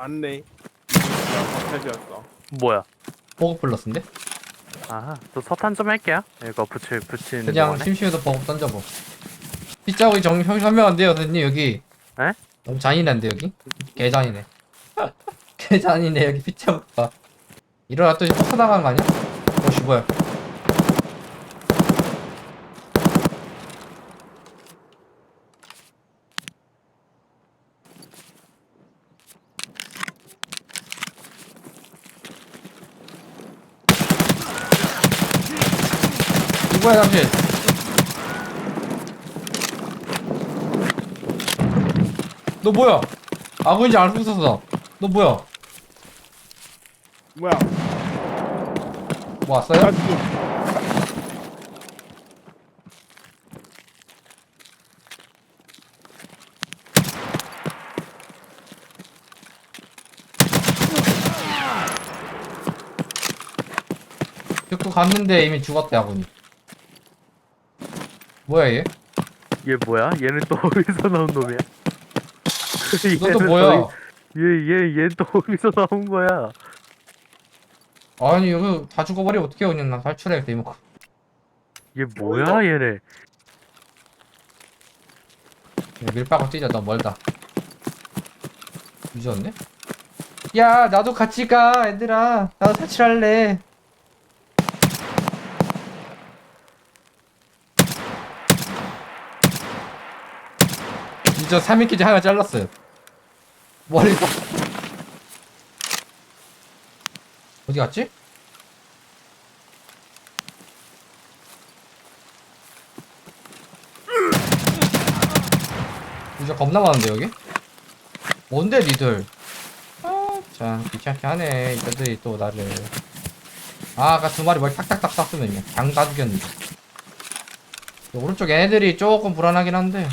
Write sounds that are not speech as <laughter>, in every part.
맞네. 버텨졌어. 뭐야? 보급 플러스인데? 아하, 저 서탄 좀 할게요. 이거 붙이 붙이는 그냥 동안에. 심심해서 보급 던져보. 빗자국이 정, 형, 현명한데요, 선생님, 여기. 에? 너무 잔인한데, 여기? 개잔이네. <laughs> 개잔이네, 여기 봐. 일어났더니 또 나간 거 아니야? 어씨, 뭐야. 누구야, 당신? 너 뭐야? 아군인지 알고 있었어. 너 뭐야? 뭐야? 뭐 왔어요? 지금 갔는데 이미 죽었대 아군이. 뭐야 얘? 얘 뭐야? 얘는 또 어디서 나온 놈이야? 이것도 뭐야? 얘얘 얘또 어디서 나온 거야? 아니 여기 다 죽어버리면 어떻게 그냥 나 탈출해야겠다 이모가. 얘 뭐야 얘네? 야, 밀바가 뛰자 너 멀다. 늦었네? 야 나도 같이 가 얘들아 나도 탈출할래. 저 3인기지 하나 잘랐어요. 머리가 어디 갔지? 이제 겁나 많은데 여기? 뭔데 니들? 아 참 귀찮게 하네 이들이 또 나를 아 아까 두 마리 머리 탁탁탁 쐈으면 장다 죽였는데 이 오른쪽 애들이 조금 불안하긴 한데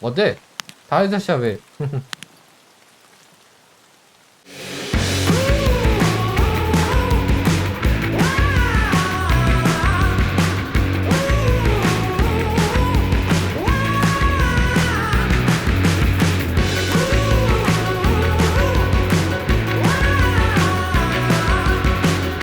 어때? 다이더샤 왜? <laughs>